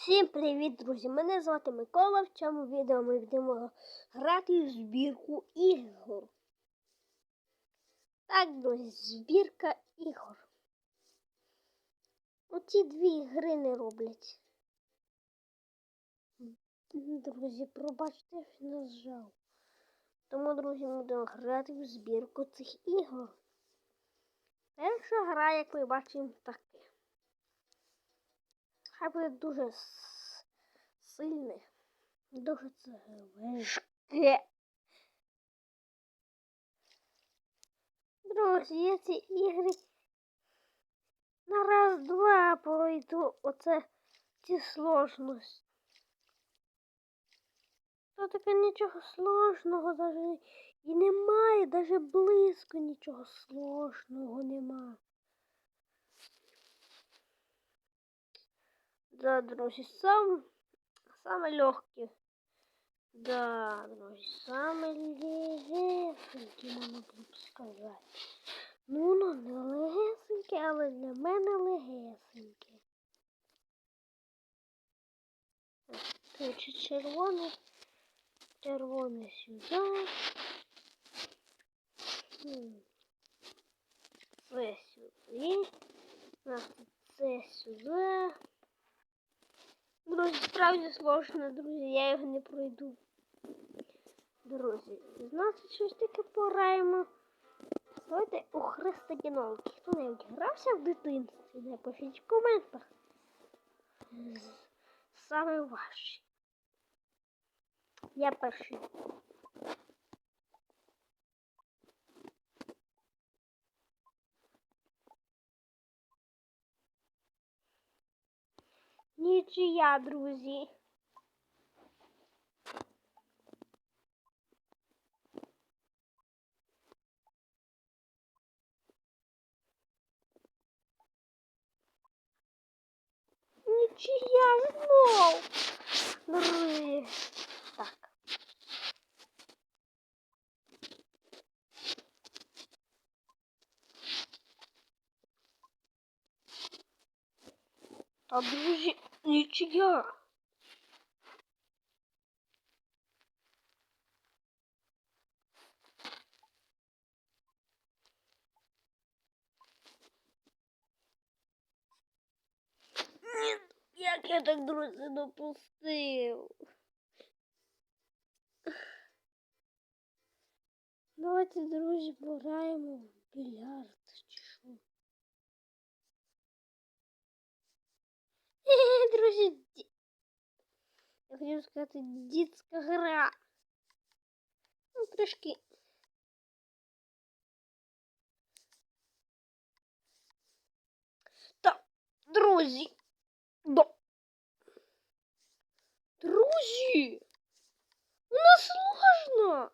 Всім привіт, друзі! Мене звати Микола. В цьому відео ми будемо грати в збірку ігор. Так, друзі, збірка ігор. Оці дві гри не роблять. Друзі, пробачте, що нажав. Тому, друзі, ми будемо грати в збірку цих ігор. Перша гра, як ми бачимо, таке. Хай буде дуже сильне, дуже це важке. Друзі, я ці ігри на раз-два пройду оце ці сложності. То таке нічого сложного даже і немає, даже близько нічого сложного нема. Да, друзі, сам, саме легкі. Да, друзі, легесенькі, можна було б сказати. Ну, ну, не легесеньке, але для мене легесеньке. Короче, червоне, червоне сюди. Це сюди. Це сюди. Друзі, справді сложно, друзі, я його не пройду. Друзі, значить, щось таке пораємо. Давайте у Христа кінолки. Хто не грався в дитинстві? Напишіть в коментах. Саме важче. Я перший. Нічия, друзі. Нічия знов. Друзі. Та, друзі, нічия. Ні, як я так, друзі, допустив? Давайте, друзі, Ді- я хотів сказати дітська гра. Ну, трошки. Так, друзі. Да. Друзі! У нас сложно!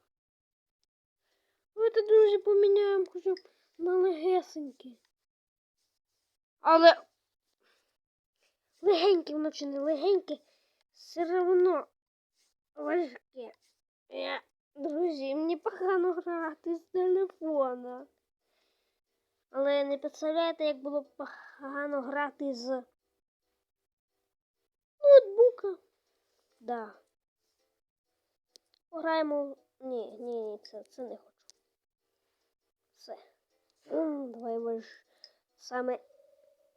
Давайте, друзі, поміняємо хоча б на легесенькі. Але легеньке, воно чи не легеньке, все одно важке. Я, друзі, мені погано грати з телефона. Але не представляєте, як було погано грати з ноутбука. Да. Пограємо. в- Ні, ні, ні, це, це не хочу. Все. Давай важ саме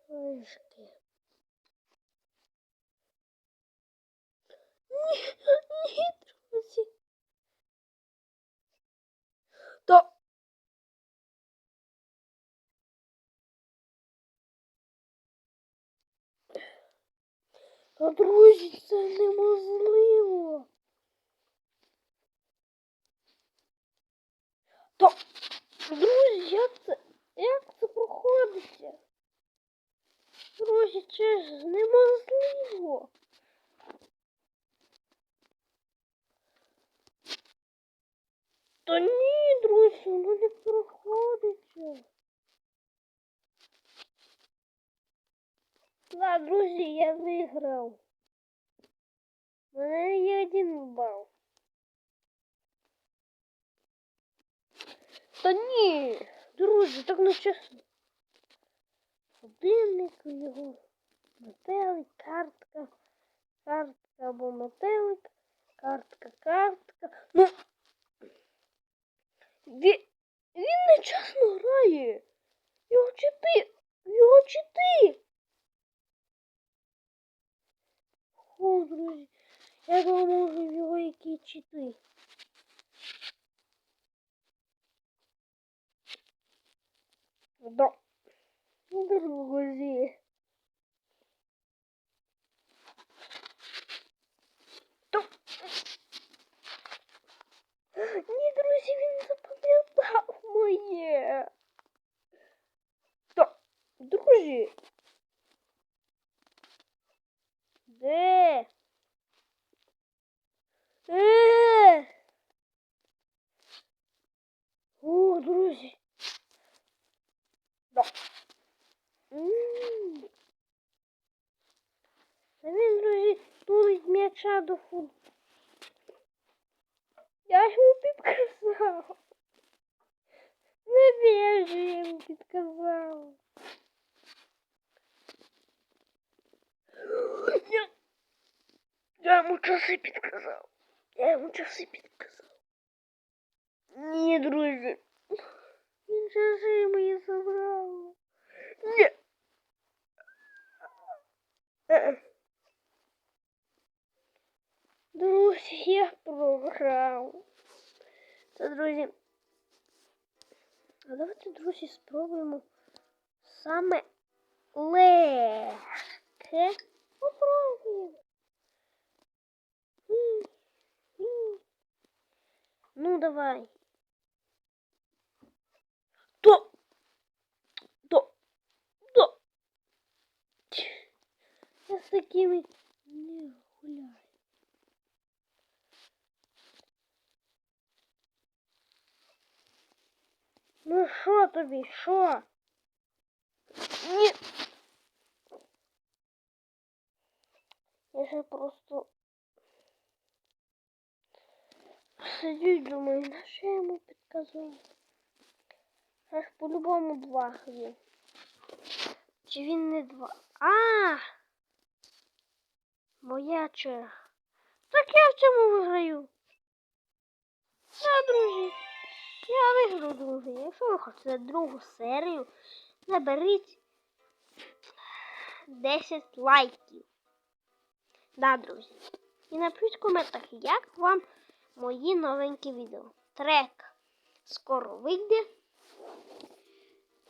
важке. Ні, ні, друзі. То. Та, друзі, це неможливо. То, друзі, як це, як це проходиться? Друзі, це ж неможливо. Та ні, друзі, воно не проходиться. Да, друзі, я виграв. У мене є один бал. Та ні, друзі, так не чесно. Годинник його, метелик, картка. картка або метелик, картка, картка. Ну. Він, він нечесно грає. Його чити. Його чити. О, друзі, я в його які чити. Да. Друзі. То... Ні, друзі, він запам'ятав моє. То, друзі. Де? Е! О, друзі. Він, друзі, тулить м'яча до фут. Я ж йому підказав. Не вірю, я йому підказав. Я йому часи підказав. Я йому часи підказав. Ні, друзі. Він часи мої забрав. Ні. Е-е. Друзі, я програв. Це, друзі. А давайте, друзі, спробуємо саме легке. Попробуємо. Ну, давай. То. То. То. Я з такими не гуляю. Ну що тобі, що? Ні. Я ще просто сидю думаю, на що я йому підказав? Аж по-любому два є. Чи він не два? А! Моя черга. Так я в цьому виграю. Да, друзі. Я виграю, друзі. Якщо ви хочете другу серію, наберіть 10 лайків. Да, друзі. І напишіть в коментах, як вам мої новенькі відео. Трек скоро вийде.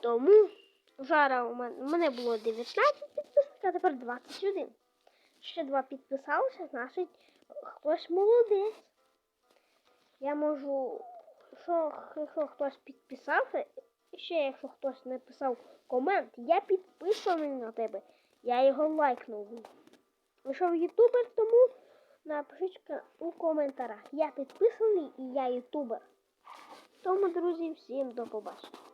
Тому зараз у мене, було 19 підписників, а тепер 21. Ще два підписалися, значить хтось молодець. Я можу, що, якщо хтось підписався, ще якщо хтось написав комент, я підписаний на тебе. Я його лайкнув. Якщо ви ютубер, тому напишіть у коментарях. Я підписаний і я ютубер. Тому, друзі, всім до побачення.